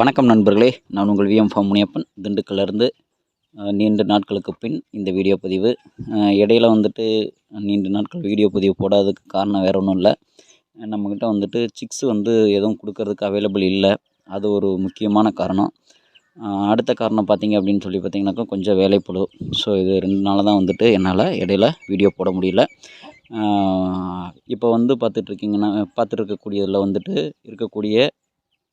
வணக்கம் நண்பர்களே. நான் உங்கள் விஎம் ஃபார்ம் முனியப்பன். திண்டுக்கல்லேருந்து நீண்ட நாட்களுக்கு பின் இந்த வீடியோ பதிவு. இடையில வந்துட்டு நீண்ட நாட்கள் வீடியோ பதிவு போடாததுக்கு காரணம் வேறு ஒன்றும் இல்லை. நம்மக்கிட்ட வந்துட்டு சிக்ஸ் வந்து எதுவும் கொடுக்கறதுக்கு அவைலபிள் இல்லை. அது ஒரு முக்கியமான காரணம். அடுத்த காரணம் பார்த்திங்க அப்படின்னு சொல்லி பார்த்தீங்கன்னாக்கா கொஞ்சம் வேலைப்பளு ஸோ இது ரெண்டு நாளாக தான் வந்துட்டு என்னால் இடையில வீடியோ போட முடியல. இப்போ வந்து பார்த்துட்ருக்கீங்கன்னா பார்த்துட்ருக்கக்கூடியதில் வந்துட்டு இருக்கக்கூடிய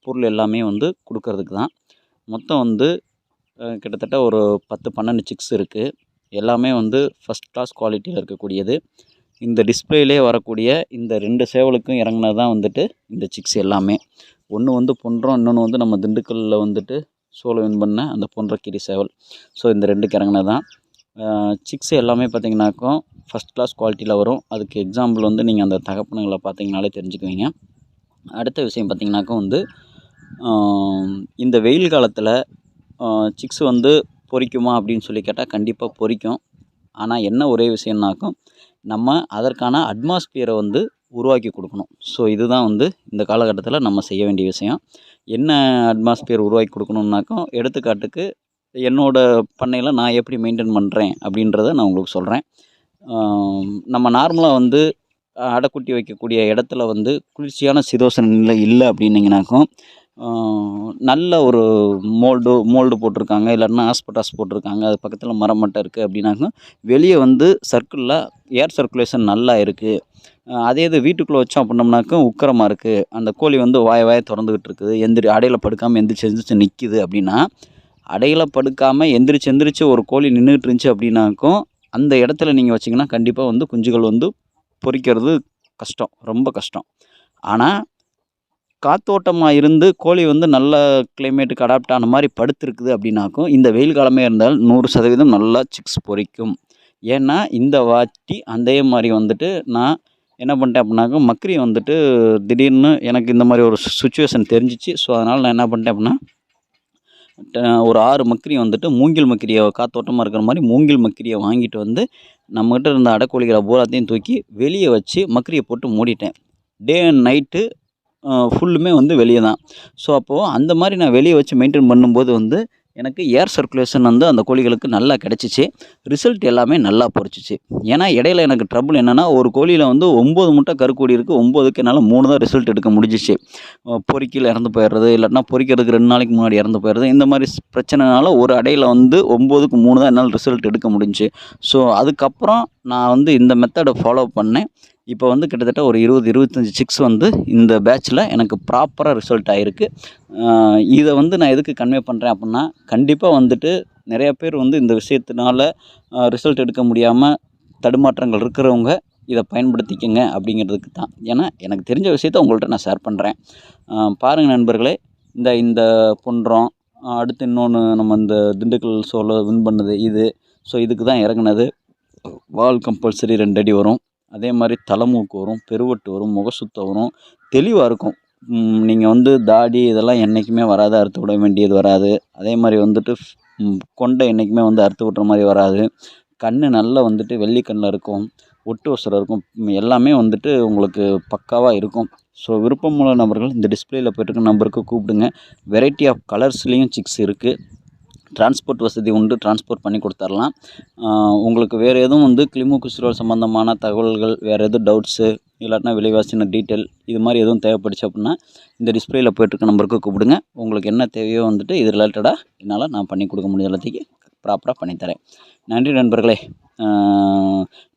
பொருள் எல்லாமே வந்து கொடுக்கறதுக்கு தான். மொத்தம் வந்து கிட்டத்தட்ட ஒரு பத்து பன்னெண்டு சிக்ஸ் இருக்குது எல்லாமே வந்து ஃபஸ்ட் கிளாஸ் குவாலிட்டியில் இருக்கக்கூடியது. இந்த டிஸ்பிளேலே வரக்கூடிய இந்த ரெண்டு சேவலுக்கும் இறங்கினது தான் வந்துட்டு இந்த சிக்ஸ் எல்லாமே. ஒன்று வந்து பொன்றம் இன்னொன்று வந்து நம்ம திண்டுக்கல்லில் வந்துட்டு சோளம் வின் பண்ண அந்த பொன்றக்கிரி சேவல். ஸோ இந்த ரெண்டுக்கு இறங்குனது தான். சிக்ஸ் எல்லாமே பார்த்திங்கனாக்கோ ஃபஸ்ட் கிளாஸ் குவாலிட்டியில் வரும். அதுக்கு எக்ஸாம்பிள் வந்து நீங்கள் அந்த தகப்பனங்களை பார்த்தீங்கனாலே தெரிஞ்சுக்குவீங்க. அடுத்த விஷயம் பார்த்தீங்கன்னாக்கா வந்து இந்த வெயில் காலத்தில் சிக்ஸ் வந்து பொரிக்குமா அப்படின்னு சொல்லி கேட்டால் கண்டிப்பாக பொரிக்கும் ஆனால் என்ன ஒரே விஷயம்னாக்கும் நம்ம அதற்கான அட்மாஸ்பியரை வந்து உருவாக்கி கொடுக்கணும். ஸோ இதுதான் வந்து இந்த காலகட்டத்தில் நம்ம செய்ய வேண்டிய விஷயம். என்ன அட்மாஸ்பியர் உருவாக்கி கொடுக்கணுன்னாக்கும் எடுத்துக்காட்டுக்கு என்னோட பண்ணையில் நான் எப்படி மெயின்டைன் பண்ணுறேன் அப்படின்றத நான் உங்களுக்கு சொல்கிறேன் நம்ம நார்மலாக வந்து அடைக்குட்டி வைக்கக்கூடிய இடத்துல வந்து குளிர்ச்சியான சிதோசன நிலை இல்லை அப்படின்னீங்கனாக்கும் நல்ல ஒரு மோல்டு மோல்டு போட்டிருக்காங்க. இல்லைன்னா ஆஸ்பட்டாஸ் போட்டிருக்காங்க. அது பக்கத்தில் மரம் மட்டும் இருக்குது அப்படின்னாக்கும் வெளியே வந்து சர்க்கிளில் ஏர் சர்க்குலேஷன் நல்லா இருக்குது அதே இது வீட்டுக்குள்ளே வச்சோம் அப்படின்னம்னாக்க உக்கரமாக இருக்குது அந்த கோழி வந்து வாய வாய திறந்துக்கிட்டு இருக்குது. எந்திரி அடையில் படுக்காமல் எந்திரிச்சு எந்திரிச்சு நிற்கிது அப்படின்னா அடையில் படுக்காமல் எந்திரிச்சு எந்திரிச்சு ஒரு கோழி நின்றுட்டு இருந்துச்சு அப்படின்னாக்கும் அந்த இடத்துல நீங்கள் வச்சிங்கன்னா கண்டிப்பாக வந்து குஞ்சுகள் வந்து பொரிக்கிறது கஷ்டம். ரொம்ப கஷ்டம். ஆனால் காத்தோட்டமாக இருந்து கோழி வந்து நல்ல கிளைமேட்டுக்கு அடாப்ட் ஆன மாதிரி படுத்துருக்குது அப்படின்னாக்கும் இந்த வெயில் காலமே இருந்தால் நூறு சதவீதம் நல்லா சிக்ஸ் பொரிக்கும் ஏன்னா இந்த வாட்டி அதே மாதிரி வந்துட்டு நான் என்ன பண்ணிட்டேன் அப்படின்னாக்கா மக்ரி வந்துட்டு திடீர்னு எனக்கு இந்த மாதிரி ஒரு சுச்சுவேஷன் தெரிஞ்சிச்சு. ஸோ அதனால் நான் என்ன பண்ணிட்டேன் அப்படின்னா ஒரு ஆறு மக்கிரி வந்துட்டு மூங்கில் மக்கிரியை காத்தோட்டமாக இருக்கிற மாதிரி மூங்கில் மக்கிரியை வாங்கிட்டு வந்து நம்மகிட்ட இருந்த அடக்கோழிகளை பூராத்தையும் தூக்கி வெளியே வச்சு மக்கிரியை போட்டு மூடிட்டேன். டே அண்ட் நைட்டு ஃபுல்லுமே வந்து வெளியே தான். ஸோ அப்போது அந்த மாதிரி நான் வெளியே வச்சு மெயின்டைன் பண்ணும்போது வந்து எனக்கு ஏர் சர்க்குலேஷன் வந்து அந்த கோழிகளுக்கு நல்லா கிடச்சிச்சு. ரிசல்ட் எல்லாமே நல்லா பொறிச்சிச்சு. ஏன்னா இடையில எனக்கு ட்ரபுள் என்னென்னா ஒரு கோழியில் வந்து ஒம்பது முட்டை கருக்கோழி இருக்குது ஒம்போதுக்கு என்னால் மூணு தான் ரிசல்ட் எடுக்க முடிஞ்சிச்சு. பொறிக்கையில் இறந்து போயிடுறது இல்லாட்டினா பொறிக்கிறதுக்கு ரெண்டு நாளைக்கு முன்னாடி இறந்து போயிடுறது. இந்த மாதிரி பிரச்சனைனால ஒரு அடையில் வந்து ஒம்போதுக்கு மூணு தான் என்னால் ரிசல்ட் எடுக்க முடிஞ்சுச்சு. ஸோ அதுக்கப்புறம் நான் வந்து இந்த மெத்தடை ஃபாலோ பண்ணேன். இப்போ வந்து கிட்டத்தட்ட ஒரு இருபது இருபத்தஞ்சி சிக்ஸ் வந்து இந்த பேட்ச்சில் எனக்கு ப்ராப்பராக ரிசல்ட் ஆகிருக்கு இதை வந்து நான் எதுக்கு கன்வே பண்ணுறேன் அப்படின்னா கண்டிப்பாக வந்துட்டு நிறைய பேர் வந்து இந்த விஷயத்தினால ரிசல்ட் எடுக்க முடியாமல் தடுமாற்றங்கள் இருக்கிறவங்க இதை பயன்படுத்திக்கங்க அப்படிங்கிறதுக்கு தான். ஏன்னா எனக்கு தெரிஞ்ச விஷயத்த உங்கள்கிட்ட நான் ஷேர் பண்ணுறேன் பாருங்கள் நண்பர்களே இந்த இந்த பொன்றம் அடுத்து இன்னொன்று நம்ம இந்த திண்டுக்கல் சோலை வின் பண்ணது இது. ஸோ இதுக்கு தான் இறங்குனது. வால் கம்பல்சரி ரெண்டு அடி வரும். அதே மாதிரி தலைமூக்கு வரும் பெருவட்டு வரும் முகசுத்தம் வரும். தெளிவாக இருக்கும். நீங்கள் வந்து தாடி இதெல்லாம் என்றைக்குமே வராது அறுத்து விட வேண்டியது வராது. அதே மாதிரி வந்துட்டு கொண்டை என்றைக்குமே வந்து அறுத்து விட்ற மாதிரி வராது. கண் நல்லா வந்துட்டு வெள்ளி கண்ணில் இருக்கும். ஒட்டு வசரம் இருக்கும். எல்லாமே வந்துட்டு உங்களுக்கு பக்காவாக இருக்கும். ஸோ விருப்பமுள்ள நபர்கள் இந்த டிஸ்பிளேயில் போயிட்டுருக்க நம்பருக்கு கூப்பிடுங்க. வெரைட்டி ஆஃப் கலர்ஸ்லேயும் சிக்ஸ் இருக்குது டிரான்ஸ்போர்ட் வசதி உண்டு டிரான்ஸ்போர்ட் பண்ணி கொடுத்துர்லாம். உங்களுக்கு வேறு எதுவும் வந்து கிளிமு சுரோல் சம்மந்தமான தகவல்கள் வேறு எதுவும் டவுட்ஸு இல்லாட்டினா விலைவாசின டீட்டெயில் இது மாதிரி எதுவும் தேவைப்படுச்சு அப்படின்னா இந்த டிஸ்பிளேயில் போயிட்டுருக்க நம்பருக்கு கூப்பிடுங்க. உங்களுக்கு என்ன தேவையோ வந்துட்டு இது ரிலேட்டடாக என்னால் நான் பண்ணி கொடுக்க முடிஞ்ச எல்லாத்துக்கு ப்ராப்பராக பண்ணித்தரேன். நன்றி நண்பர்களே.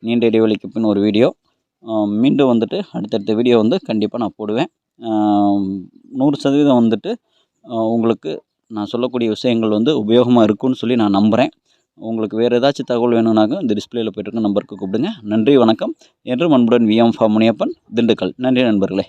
நீண்ட இடைவெளிக்கு பின் ஒரு வீடியோ. மீண்டும் வந்துட்டு அடுத்தடுத்த வீடியோ வந்து கண்டிப்பாக நான் போடுவேன். நூறு சதவீதம் வந்துட்டு உங்களுக்கு நான் சொல்லக்கூடிய விஷயங்கள் வந்து உபயோகமாக இருக்கும்னு சொல்லி நான் நம்புகிறேன் உங்களுக்கு வேறு ஏதாச்சும் தகவல் வேணும்னாக்க இந்த டிஸ்பிளேயில் போய்ட்டு இருக்க நம்பருக்கு கூப்பிடுங்க. நன்றி வணக்கம். என்று அன்புடன் விஎம் ஃபா முனியப்பன் திண்டுக்கல். நன்றி நண்பர்களே.